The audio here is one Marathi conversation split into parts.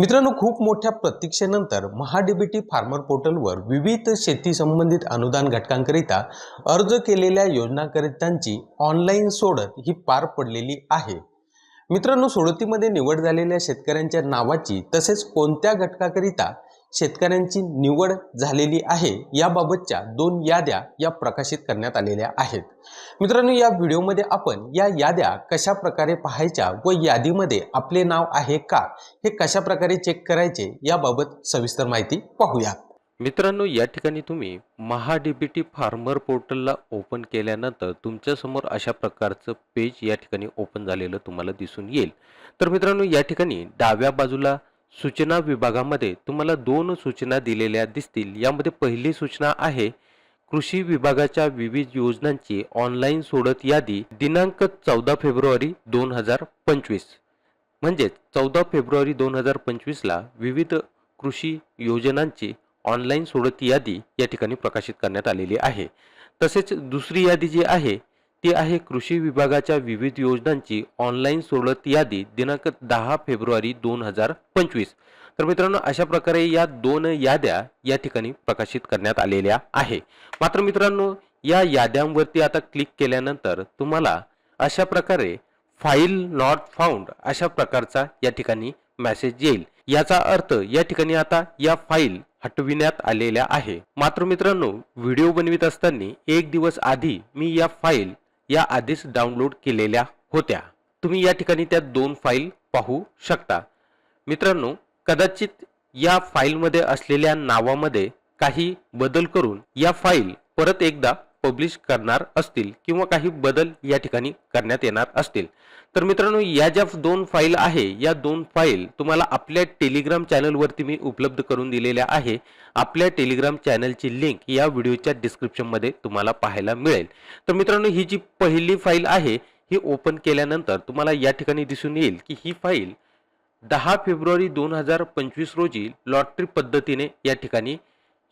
मित्रांनो खूप मोठ्या प्रतीक्षेनंतर महाडीबीटी फार्मर पोर्टलवर विविध शेती संबंधित अनुदान घटकांकरिता अर्ज केलेल्या योजनाकरितांची ऑनलाईन सोडत ही पार पडलेली आहे. मित्रांनो सोडतीमध्ये निवड झालेल्या शेतकऱ्यांच्या नावाची तसेच कोणत्या घटकाकरिता शेतकऱ्यांची निवड झालेली आहे. याबाबतच्या दोन याद्या या प्रकाशित करण्यात आलेल्या आहेत. मित्रांनो या व्हिडिओमध्ये आपण या याद्या कशा प्रकारे पाहायच्या व यादीमध्ये आपले नाव आहे का हे कशा प्रकारे चेक करायचे याबाबत सविस्तर माहिती पाहूया. मित्रांनो या ठिकाणी तुम्ही महाडीबीटी फार्मर पोर्टलला ओपन केल्यानंतर तुमच्यासमोर अशा प्रकारचं पेज या ठिकाणी ओपन झालेलं तुम्हाला दिसून येईल. तर मित्रांनो या ठिकाणी डाव्या बाजूला सूचना विभागामध्ये तुम्हाला दोन सूचना दिलेल्या दिसतील. यामध्ये पहिली सूचना आहे कृषी विभागाच्या विविध योजनांची ऑनलाईन सोडत यादी दिनांक चौदा फेब्रुवारी दोन हजार पंचवीस. म्हणजेच चौदा फेब्रुवारी दोन हजार पंचवीसला विविध कृषी योजनांची ऑनलाईन सोडत यादी या ठिकाणी प्रकाशित करण्यात आलेली आहे. तसेच दुसरी यादी जी आहे ती आहे कृषी विभागाच्या विविध योजनांची ऑनलाईन सवलत यादी दिनांक दहा फेब्रुवारी दोन हजार पंचवीस. तर मित्रांनो अशा प्रकारे या दोन याद्या या ठिकाणी प्रकाशित करण्यात आलेल्या आहे. मात्र मित्रांनो या याद्यांवरती आता क्लिक केल्यानंतर तुम्हाला अशा प्रकारे फाईल नॉट फाउंड अशा प्रकारचा या ठिकाणी मेसेज येईल. याचा अर्थ या ठिकाणी आता या फाईल हटविण्यात आलेल्या आहे. मात्र मित्रांनो व्हिडिओ बनवित असताना एक दिवस आधी मी या फाईल या आधीच डाउनलोड केलेल्या होत्या. तुम्ही या ठिकाणी त्या दोन फाईल पाहू शकता. मित्रांनो कदाचित या फाईलमध्ये असलेल्या नावामध्ये काही बदल करून या फाईल परत एकदा पब्लिश करणार असतील किंवा काही बदल या ठिकाणी करण्यात येणार असतील. तर मित्रांनो या ज्या दोन फाईल आहे या दोन फाईल तुम्हाला आपल्या टेलिग्राम चॅनलवरती मी उपलब्ध करून दिलेल्या आहे. आपल्या टेलिग्राम चॅनलची लिंक या व्हिडिओच्या डिस्क्रिप्शनमध्ये तुम्हाला पाहायला मिळेल. तर मित्रांनो ही जी पहिली फाईल आहे ही ओपन केल्यानंतर तुम्हाला या ठिकाणी दिसून येईल की ही फाईल दहा फेब्रुवारी दोन हजार पंचवीस रोजी लॉटरी पद्धतीने या ठिकाणी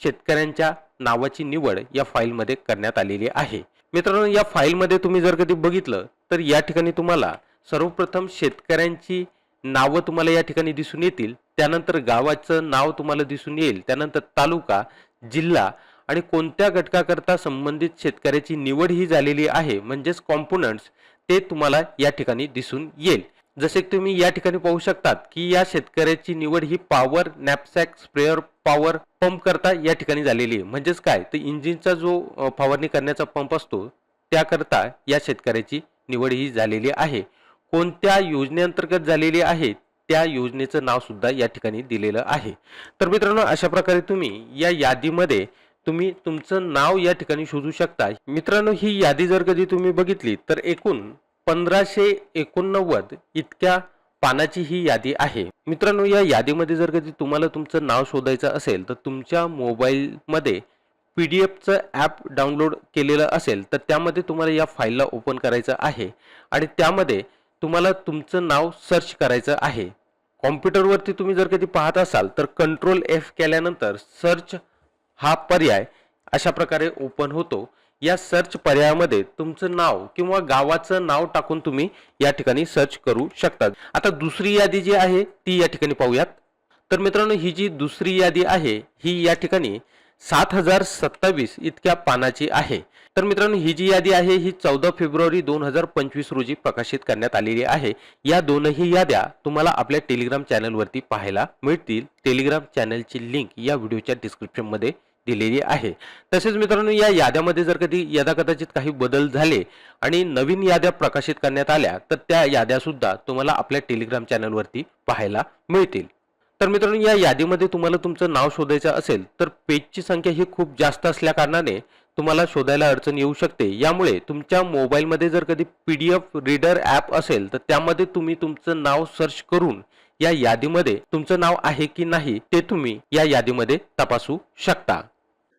शेतकऱ्यांच्या नावाची निवड या फाईलमध्ये करण्यात आलेली आहे. मित्रांनो या फाईलमध्ये तुम्ही जर कधी बघितलं तर या ठिकाणी तुम्हाला सर्वप्रथम शेतकऱ्यांची नावं तुम्हाला या ठिकाणी दिसून येतील. त्यानंतर गावाचं नाव तुम्हाला दिसून येईल. त्यानंतर तालुका जिल्हा आणि कोणत्या घटकाकरता संबंधित शेतकऱ्याची निवड ही झालेली आहे म्हणजेच कॉम्पोनंट्स ते तुम्हाला या ठिकाणी दिसून येईल. जसे की तुम्ही या ठिकाणी पाहू शकतात की या शेतकऱ्याची निवड ही power knapsack sprayer power pump करता या ठिकाणी झालेली आहे. म्हणजेच काय? तर इंजिनचा जो फवारणी करण्याचा पंप असतो त्याकरता या शेतकऱ्याची निवड ही झालेली आहे. कोणत्या योजनेअंतर्गत झालेली आहे त्या योजनेचं नाव सुद्धा या ठिकाणी दिलेलं आहे. तर मित्रांनो अशा प्रकारे तुम्ही या यादीमध्ये तुम्ही तुमचं नाव या ठिकाणी शोधू शकता. मित्रांनो ही यादी जर कधी तुम्ही बघितली तर एकूण पंधराशे एकोणनव्वद इतक्या पानाची ही यादी आहे. मित्रांनो या यादीमध्ये जर कधी तुम्हाला तुमचं नाव शोधायचं असेल तर तुमच्या मोबाईलमध्ये पी डी एफचं ॲप डाउनलोड केलेलं असेल तर त्यामध्ये तुम्हाला या फाईलला ओपन करायचं आहे. आणि त्यामध्ये तुम्हाला तुमचं नाव सर्च करायचं आहे. कॉम्प्युटरवरती तुम्ही जर कधी पाहत असाल तर कंट्रोल एफ केल्यानंतर सर्च हा पर्याय अशा प्रकारे ओपन होतो. या सर्च पर्यायामध्ये तुमचं नाव किंवा गावाचं नाव टाकून तुम्ही या ठिकाणी सर्च करू शकता. आता दुसरी यादी जी आहे ती या ठिकाणी पाहूयात. तर मित्रांनो ही जी दुसरी यादी आहे ही या ठिकाणी सात हजार सत्तावीस इतक्या पानाची आहे. तर मित्रांनो ही जी यादी आहे ही चौदा फेब्रुवारी दोन हजार पंचवीस रोजी प्रकाशित करण्यात आलेली आहे. या दोनही याद्या तुम्हाला आपल्या टेलिग्राम चॅनलवरती पाहायला मिळतील. टेलिग्राम चॅनलची लिंक या व्हिडिओच्या डिस्क्रिप्शनमध्ये दिलेली आहे. तसेच मित्रांनो या याद्यामध्ये जर कधी यदा कदाचित काही बदल झाले आणि नवीन याद्या प्रकाशित करण्यात आल्या तर त्या याद्यासुद्धा तुम्हाला आपल्या टेलिग्राम चॅनलवरती पाहायला मिळतील. तर मित्रांनो या यादीमध्ये तुम्हाला तुमचं नाव शोधायचं असेल तर पेजची संख्या ही खूप जास्त असल्याकारणाने तुम्हाला शोधायला अडचण येऊ शकते. यामुळे तुमच्या मोबाईलमध्ये जर कधी P D F reader app असेल तर त्यामध्ये तुम्ही तुमचं नाव सर्च करून या यादीमध्ये तुमचं नाव आहे की नाही ते तुम्ही या यादीमध्ये तपासू शकता.